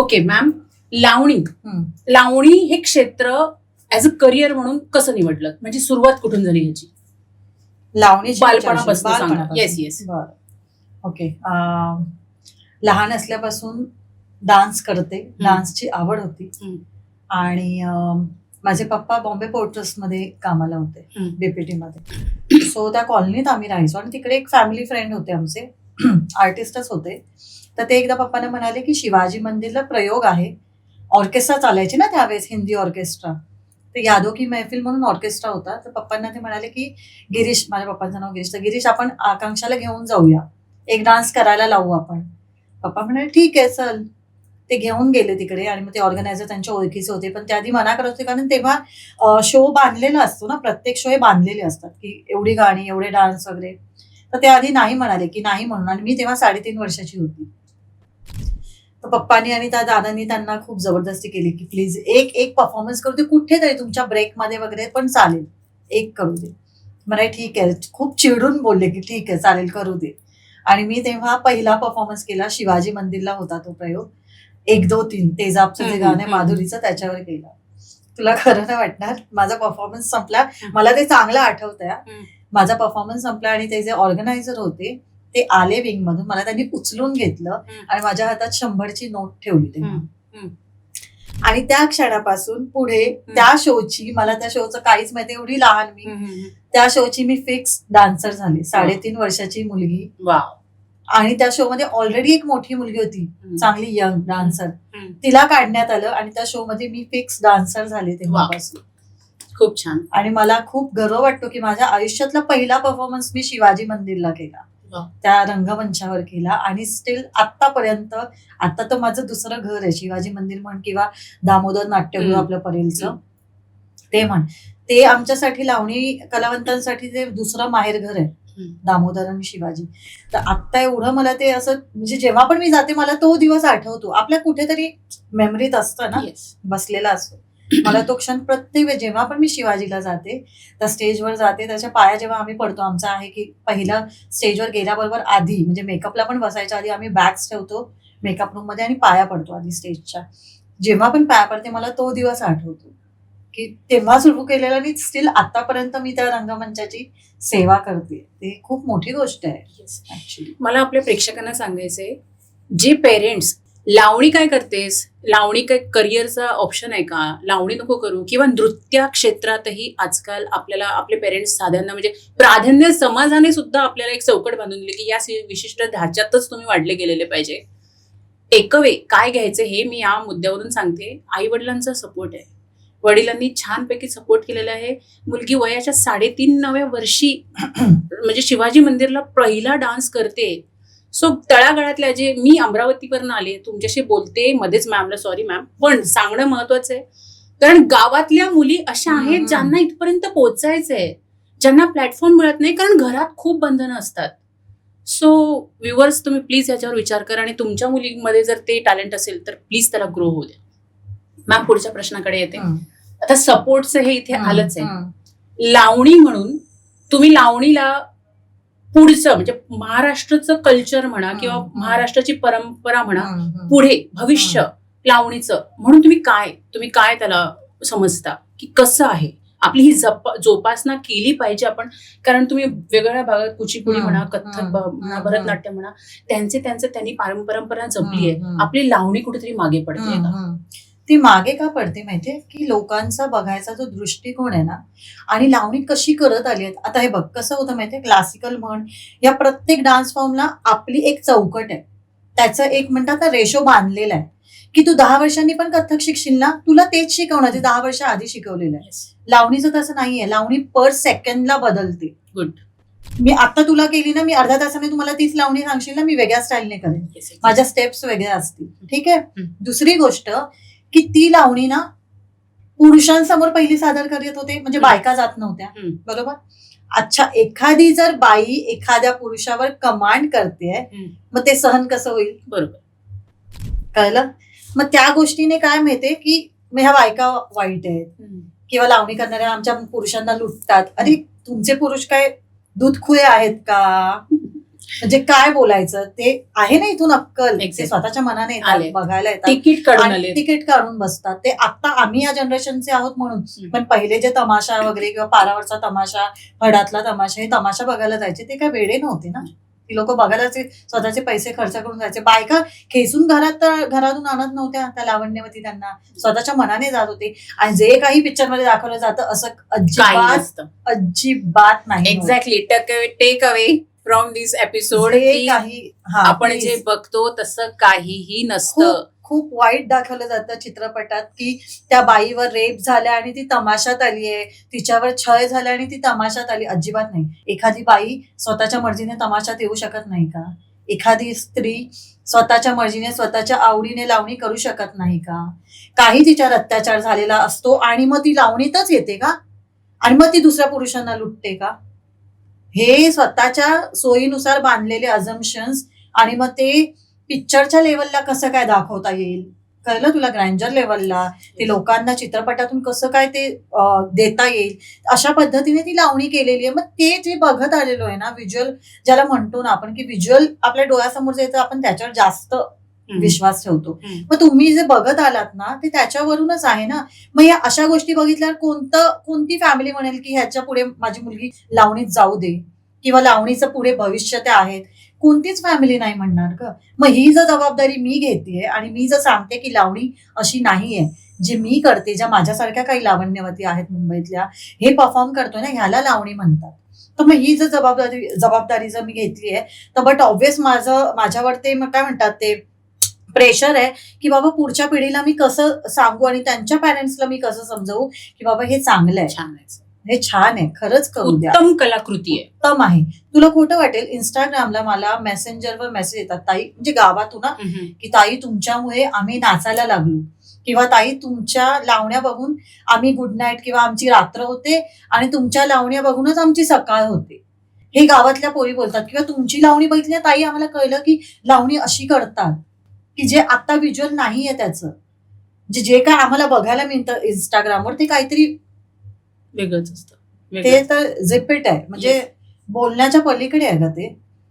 Okay ma'am लावणी. लावणी हे क्षेत्र as a career म्हणून कसं निवडलं म्हणजे सुरुवात कुठून झाली ह्याची बालपणापासून. Yes, yes. बरं. ओके लहान असल्यापासून डान्स करते डान्सची आवड होती. आणि माझे पप्पा बॉम्बे पोर्ट ट्रस्टमध्ये कामाला होते. बीपीटी मध्ये सो त्या कॉलनीत आम्ही राहायचो आणि तिकडे एक फॅमिली फ्रेंड होते आमचे आर्टिस्टच होते. तर ते एकदा पप्पांना म्हणाले की शिवाजी मंदिरला प्रयोग आहे. ऑर्केस्ट्रा चालायची ना त्यावेळेस हिंदी ऑर्केस्ट्रा. तर यादव की मैफिल म्हणून ऑर्केस्ट्रा होता. तर पप्पांना ते म्हणाले की गिरीश माझ्या पप्पांचं नाव गिरीश. तर गिरीश आपण आकांक्षाला घेऊन जाऊया. एक डान्स करायला लावू आपण. पप्पा म्हणाले ठीक आहे चल. ते घेऊन गेले तिकडे आणि मग ते ऑर्गनायझर त्यांच्या ओळखीचे होते. पण त्याआधी मना करत होते कारण तेव्हा शो बांधलेला असतो ना प्रत्येक शो हे बांधलेले असतात की एवढी गाणी एवढे डान्स वगैरे. तर ते आधी नाही म्हणाले की नाही म्हणून. आणि मी तेव्हा साडेतीन वर्षाची होती. तर पप्पानी आणि त्या दादांनी त्यांना खूप जबरदस्ती केली की प्लीज एक एक परफॉर्मन्स करू दे. कुठेतरी तुमच्या ब्रेकमध्ये वगैरे पण चालेल. एक करू दे. मला ठीक आहे. खूप चिडून बोलले की ठीक आहे चालेल करू दे. आणि मी तेव्हा पहिला परफॉर्मन्स केला शिवाजी मंदिरला होता तो प्रयोग. एक दो तीन. तेजाबचं जे गाणं आहे. माधुरीचं त्याच्यावर केला. तुला खरं नाही वाटणार? माझा परफॉर्मन्स संपला. मला ते चांगलं आठवतंय. हा. माझा परफॉर्मन्स संपला आणि ते जे ऑर्गनायझर होते ते आले विंग मधून. मला त्यांनी उचलून घेतलं. आणि माझ्या हातात शंभरची नोट ठेवली हम्म. आणि त्या क्षणापासून पुढे त्या शोची मला त्या शोचं काहीच माहिती एवढी लहान मी. त्या शोची मी फिक्स डान्सर झाली. साडेतीन वर्षाची मुलगी. आणि त्या शो मध्ये ऑलरेडी एक मोठी मुलगी होती. चांगली यंग डान्सर. तिला काढण्यात आलं आणि त्या शो मध्ये मी फिक्स डान्सर झाले तेव्हापासून. खूप छान. आणि मला खूप गर्व वाटतो की माझ्या आयुष्यातला पहिला परफॉर्मन्स मी शिवाजी मंदिरला केला. त्या रंगमंचावर केला आणि स्टील आतापर्यंत आता तर माझं दुसरं घर आहे शिवाजी मंदिर म्हण किंवा दामोदर नाट्यगृह. आपलं परेलचं. ते म्हण. ते आमच्यासाठी लावणी कलावंतांसाठी ते दुसरं माहेर घर आहे. दामोदर आणि शिवाजी. तर आत्ता एवढं मला ते असं म्हणजे जेव्हा पण मी जाते मला तो दिवस आठवतो. आपल्या कुठेतरी मेमरीत असतं ना. बसलेला असतो. मला तो क्षण प्रत्येक वेळी जेव्हा पण मी शिवाजीला जाते त्या स्टेजवर जाते त्याच्या पाया जेव्हा आम्ही पडतो आमचं आहे की पहिलं स्टेजवर गेल्याबरोबर आधी म्हणजे मेकअपला पण बसायच्या आधी आम्ही बॅग्स ठेवतो मेकअप रूममध्ये आणि पाया पडतो आधी स्टेजच्या. जेव्हा पण पाया पडते मला तो दिवस आठवतो. की तेव्हा सुरू केलेला आणि स्टील आतापर्यंत मी त्या रंगमंचाची सेवा करते. ते खूप मोठी गोष्ट आहे Yes. मला आपल्या प्रेक्षकांना सांगायचंय जे पेरेंट्स लावणी काय करतेस? लावणी काय करिअरचा ऑप्शन आहे का? लावणी नको करू. किंवा नृत्य क्षेत्रातही आजकाल आपल्याला आपले पेरेंट्स साध्यांना म्हणजे प्राधान्य समाजाने सुद्धा आपल्याला एक चौकट बांधून दिली की या विशिष्ट ढाच्यातच तुम्ही वाढले गेलेले पाहिजे. एकवे काय घ्यायचं हे मी या मुद्द्यावरून सांगते. आई वडिलांचा सपोर्ट आहे. वडिलांनी छानपैकी सपोर्ट केलेला आहे. मुलगी वयाच्या साडेतीन नव्या वर्षी म्हणजे शिवाजी मंदिरला पहिला डान्स करते. सो तळागाळातल्या जे मी अमरावतीवरून आले तुमच्याशी बोलते मध्येच मॅमला सॉरी मॅम पण सांगणं महत्वाचं आहे. कारण गावातल्या मुली अशा आहेत. ज्यांना इथपर्यंत पोहोचायचंय. ज्यांना प्लॅटफॉर्म मिळत नाही कारण घरात खूप बंधनं असतात. सो व्ह्युअर्स तुम्ही प्लीज याच्यावर विचार करा आणि तुमच्या मुलीमध्ये जर ते टॅलेंट असेल तर प्लीज त्याला ग्रो होऊ द्या. मॅम पुढच्या प्रश्नाकडे येते. आता सपोर्टचं हे इथे आलंच आहे. लावणी म्हणून तुम्ही लावणीला पुढचं म्हणजे महाराष्ट्राचं कल्चर म्हणा किंवा. महाराष्ट्राची परंपरा म्हणा पुढे भविष्य लावणीचं म्हणून तुम्ही काय तुम्ही काय त्याला समजता की कसं आहे आपली ही जप जोपासना केली पाहिजे आपण कारण तुम्ही वेगवेगळ्या भागात कुचिपुडी. म्हणा कथ्थक म्हणा हम्म. भरतनाट्य म्हणा त्यांचे त्यांचे त्यांनी पारं- परंपरा जपली आहे. आपली लावणी कुठेतरी मागे पडते? ती मागे का पडते माहितीये? की लोकांचा बघायचा जो दृष्टिकोन आहे ना आणि लावणी कशी करत आली आहेत? आता हे बघ कसं होतं माहितीये? क्लासिकल म्हण या प्रत्येक डान्स फॉर्मला आपली एक चौकट आहे. त्याचं एक म्हणतात रेशो बांधलेला आहे. की तू दहा वर्षांनी पण कथ्थक शिकशील ना तुला तेच शिकवणार ते दहा वर्ष आधी शिकवलेलं आहे. लावणीचं तसं नाहीये. लावणी पर सेकंडला बदलते. Good. मी आता तुला केली ना मी अर्ध्या तासाने तुम्हाला तीच लावणी सांगशील ना मी वेगळ्या स्टाईलने करेन. माझ्या स्टेप्स वेगळ्या असतील. ठीक आहे. दुसरी गोष्ट की ती लावणी ना पुरुषांसमोर पहिली सादर करत होते म्हणजे. बायका जात नव्हत्या. बरोबर? अच्छा एखादी जर बाई एखाद्या पुरुषावर कमांड करते. मग ते सहन कसं होईल? बरोबर. कळलं? मग त्या गोष्टीने काय माहितीये की मग ह्या बायका वाईट आहेत. किंवा लावणी करणाऱ्या आमच्या पुरुषांना लुटतात. अरे तुमचे पुरुष काय दूध खुळे आहेत का? म्हणजे काय बोलायचं? ते आहे ना इथून अक्कल. ते. स्वतःच्या मनाने. येतात बघायला येतात. तिकीट काढून तिकीट काढून बसतात. ते आता आम्ही या जनरेशनचे आहोत म्हणून. पण पहिले जे तमाशा वगैरे किंवा पारावरचा तमाशा फडातला तमाशा हे तमाशा बघायला जायचे. ते काय वेडे नव्हते ना. ती लोक बघायला स्वतःचे पैसे खर्च करून जायचे. बायका खेचून घरात तर घरातून आणत नव्हत्या त्या लावण्यवती त्यांना. स्वतःच्या मनाने जात होते. आणि जे काही पिक्चरमध्ये दाखवलं जातं असं अजिबात अजिबात नाही. Exactly take away from this episode जे काही हा, आपण please. जे बघतो तसं काहीही नसतं. खूप खूप वाईट दाखवलं जातं चित्रपटात की त्या बाईवर रेप झाल्या आणि ती तमाशात आली आहे. तिच्यावर छळ झाला आणि ती तमाशात आली. अजिबात नाही. एखादी बाई स्वतःच्या मर्जीने तमाशात येऊ शकत नाही का? एखादी स्त्री स्वतःच्या मर्जीने स्वतःच्या आवडीने लावणी करू शकत नाही का? काही तिच्यावर अत्याचार झालेला असतो आणि मग ती लावणीतच येते का? आणि मग ती दुसऱ्या पुरुषांना लुटते का? हे स्वतःच्या सोयीनुसार बांधलेले अझम्पन्स आणि मग ते पिक्चरच्या लेवलला कसं काय दाखवता येईल? कळलं तुला ग्रँजर लेवलला ते लोकांना चित्रपटातून कसं काय ते देता येईल? अशा पद्धतीने ती लावणी केलेली आहे. मग ते जे बघत आलेलो आहे ना व्हिज्युअल ज्याला म्हणतो ना आपण की व्हिज्युअल आपल्या डोळ्यासमोर जे येतं आपण त्याच्यावर जास्त विश्वास ठेवतो. मग तुम्ही जे बघत आलात ना ते त्याच्यावरूनच आहे ना. मग या अशा गोष्टी बघितल्यावर कोणतं कोणती फॅमिली म्हणेल की ह्याच्या पुढे माझी मुलगी लावणीत जाऊ दे किंवा लावणीचं पुढे भविष्य ते आहेत. कोणतीच फॅमिली नाही म्हणणार का मग ही जर जबाबदारी मी घेते आणि मी जर सांगते की लावणी अशी नाहीये जे मी करते ज्या माझ्यासारख्या काही लावण्यवती आहेत मुंबईतल्या हे परफॉर्म करतोय ना ह्याला लावणी म्हणतात. तर मग ही जर जबाबदारी जबाबदारी जर मी घेतली आहे तर बट ऑब्विस माझं माझ्यावर ते मग काय म्हणतात ते प्रेशर आहे की बाबा पुढच्या पिढीला मी कसं सांगू आणि त्यांच्या पॅरेंट्सला मी कसं समजवू की बाबा हे चांगलं आहे. छान आहे. हे छान आहे. खरंच करू द्या. उत्तम कलाकृती आहे. उत्तम आहे. तुला खोटं वाटेल इंस्टाग्रामला मला मेसेंजरवर मेसेज येतात. ताई म्हणजे गावातून ना. की ताई तुमच्यामुळे आम्ही नाचायला लागलो. किंवा ताई तुमच्या लावण्या बघून आम्ही गुड नाईट किंवा आमची रात्र होते आणि तुमच्या लावण्या बघूनच आमची सकाळ होते. हे गावातल्या पोरी बोलतात. किंवा तुमची लावणी बघितली ताई आम्हाला कळलं की लावणी अशी करतात. की जे आता व्हिज्युअल नाहीये त्याचं. म्हणजे जे काय आम्हाला बघायला मिळतं इंस्टाग्रामवर ते काहीतरी वेगळंच असतं. ते. तर झिपिट आहे. म्हणजे बोलण्याच्या पलीकडे आहे का ते.